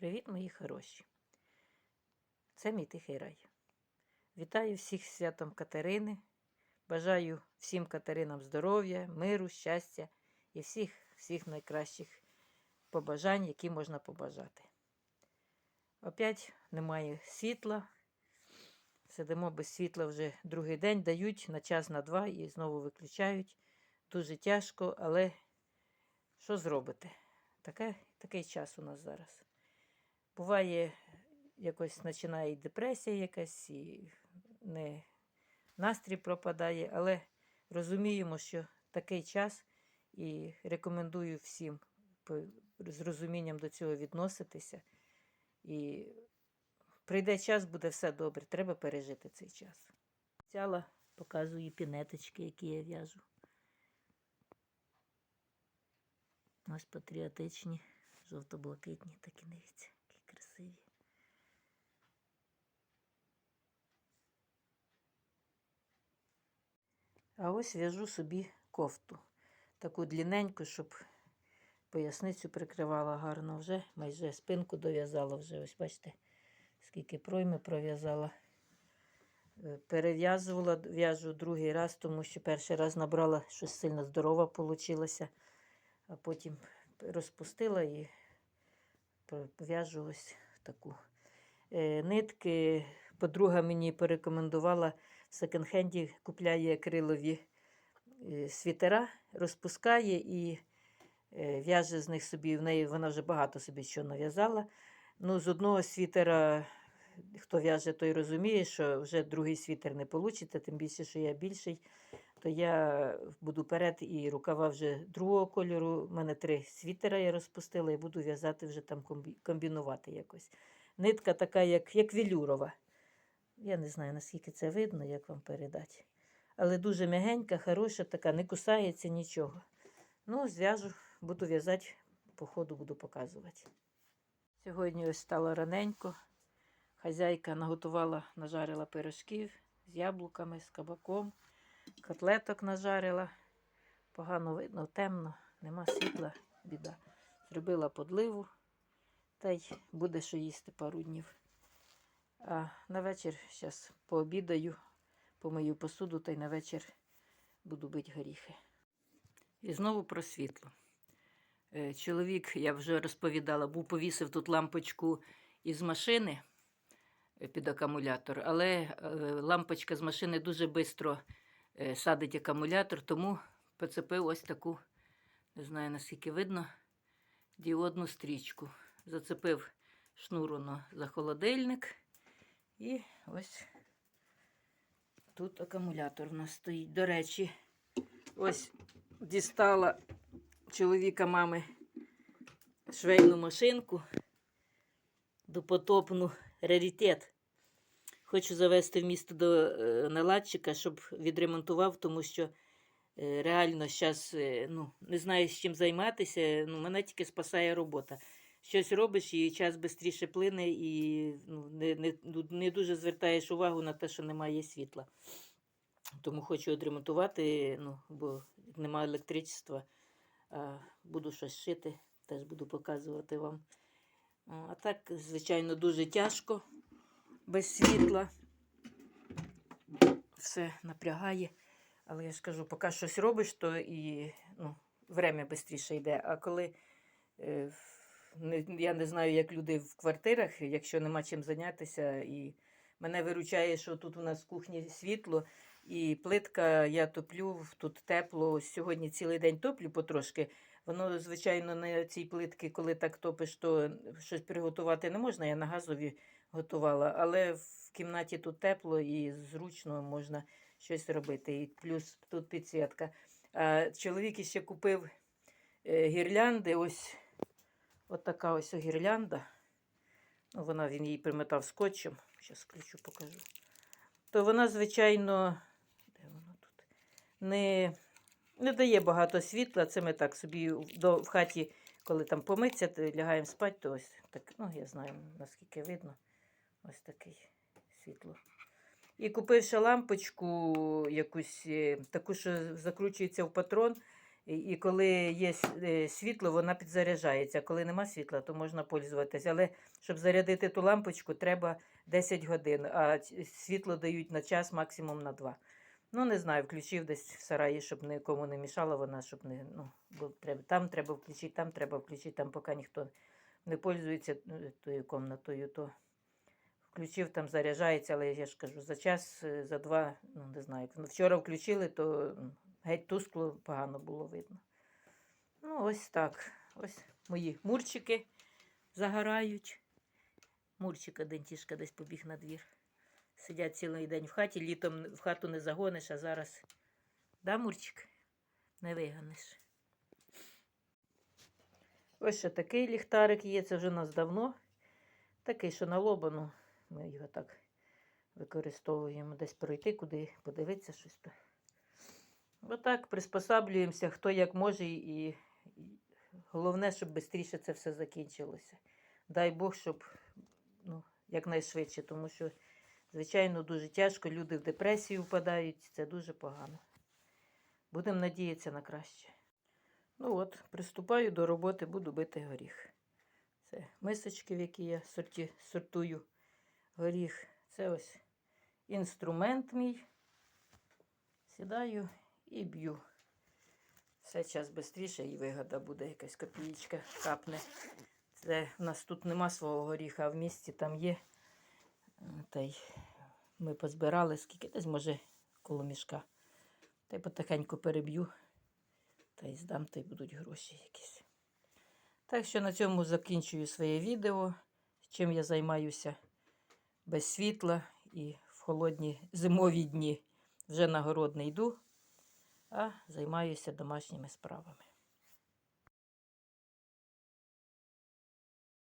Привіт, мої хороші! Це мій тихий рай. Вітаю всіх з святом Катерини. Бажаю всім Катеринам здоров'я, миру, щастя і всіх, всіх найкращих побажань, які можна побажати. Опять немає світла. Сидимо без світла вже другий день, дають на час, на два і знову виключають. Дуже тяжко, але що зробите? Таке, такий час у нас зараз. Буває, якось починає і депресія якась, і не настрій пропадає, але розуміємо, що такий час і рекомендую всім з розумінням до цього відноситися. І прийде час, буде все добре. Треба пережити цей час. Взяла, показую пінеточки, які я в'яжу. Ось патріотичні, жовто-блакитні, такі дивіться, красиві. А ось в'яжу собі кофту. Таку длінненьку, щоб поясницю прикривала гарно вже. Майже спинку дов'язала вже. Ось бачите, скільки пройми пров'язала. Е, Перев'язувала, в'яжу другий раз, тому що перший раз набрала щось сильно здорова вийшло, а потім розпустила і в'яжу ось таку. Е, Нитки подруга мені порекомендувала в секонд-хенді купляє акрилові е, світера, розпускає і е, в'яже з них собі. В неї вона вже багато собі що нав'язала. Ну, з одного світера, хто в'яже, той розуміє, що вже другий світер не получите, тим більше, що я більший, то я буду перед і рукава вже другого кольору. У мене три світера я розпустила і буду в'язати вже там комбінувати якось. Нитка така, як, як велюрова. Я не знаю, наскільки це видно, як вам передати. Але дуже м'ягенька, хороша, така, не кусається нічого. Ну, зв'яжу, буду в'язати, по ходу буду показувати. Сьогодні ось стало раненько. Хазяйка наготувала, нажарила пирожків з яблуками, з кабаком, котлеток нажарила. Погано видно, темно, нема світла, біда. Зробила подливу, та й буде що їсти пару днів. А на вечір зараз пообідаю, помию посуду та й на вечір буду бити горіхи. І знову про світло. Е, Чоловік, я вже розповідала, був повісив тут лампочку із машини е, під акумулятор, але е, лампочка з машини дуже швидко садить акумулятор, тому поцепив ось таку, не знаю наскільки видно, діодну стрічку. Зацепив шнур за холодильник. І ось тут акумулятор у нас стоїть. До речі, ось дістала чоловіка мами швейну машинку допотопну раритет. Хочу завести в місто до е, наладчика, щоб відремонтував, тому що е, реально зараз ну, не знаю, з чим займатися. Ну, мене тільки спасає робота. Щось робиш, і час швидше плине, і ну, не, не, не дуже звертаєш увагу на те, що немає світла. Тому хочу відремонтувати, ну, бо немає електричества. Буду щось шити, теж буду показувати вам. А так, звичайно, дуже тяжко без світла. Все напрягає. Але я ж кажу, поки щось робиш, то і ну, время швидше йде. А коли е, я не знаю, як люди в квартирах, якщо нема чим зайнятися, і мене виручає, що тут у нас в кухні світло, і плитка я топлю, тут тепло. Ось сьогодні цілий день топлю потрошки. Воно, звичайно, на цій плитці, коли так топиш, то щось приготувати не можна. Я на газові готувала, але в кімнаті тут тепло і зручно можна щось робити. І плюс тут підсвітка. А чоловік іще купив е, гірлянди. Ось от така ось гірлянда. Ну, вона він її приметав скотчем. Зараз ключу покажу. То вона, звичайно, де воно тут? Не, не дає багато світла. Це ми так собі до, в хаті, коли там помиться, то лягаємо спати, то ось так, ну, я знаю, наскільки видно. Ось такий світло. І купив ще лампочку якусь, е, таку, що закручується в патрон. І, коли є е, світло, вона підзаряджається. Коли нема світла, то можна пользуватися. Але щоб зарядити ту лампочку, треба 10 годин, а світло дають на час, максимум на 2. Ну, не знаю, включив десь в сараї, щоб нікому не мішала вона, щоб не. Ну, треба, там треба включити, там треба включити, там поки ніхто не пользується е, тою комнатою, то включив, там заряджається, але я ж кажу, за час, е, за два, ну не знаю. як. Вчора включили, то геть тускло, погано було видно. Ну, ось так. Ось мої мурчики загорають. Мурчик один тішка десь побіг на двір. Сидять цілий день в хаті, літом в хату не загониш, а зараз. Да, Мурчик? Не виганеш. Ось ще такий ліхтарик є, це вже у нас давно. Такий, що на лобану. Ми його так використовуємо десь пройти, куди подивитися щось. Отак приспосаблюємося, хто як може, і, головне, щоб швидше це все закінчилося. Дай Бог, щоб ну, якнайшвидше, тому що, звичайно, дуже тяжко, люди в депресію впадають, це дуже погано. Будемо надіятися на краще. Ну от, приступаю до роботи, буду бити горіх. Це мисочки, в які я сорті, сортую горіх. Це ось інструмент мій. Сідаю і б'ю. Все час швидше і вигода буде, якась копієчка капне. Це в нас тут нема свого горіха, а в місті там є. Та й ми позбирали скільки десь, може, коло мішка. Та й потихеньку переб'ю. Та й здам, та й будуть гроші якісь. Так що на цьому закінчую своє відео, чим я займаюся без світла і в холодні зимові дні. Вже на город не йду, а займаюся домашніми справами.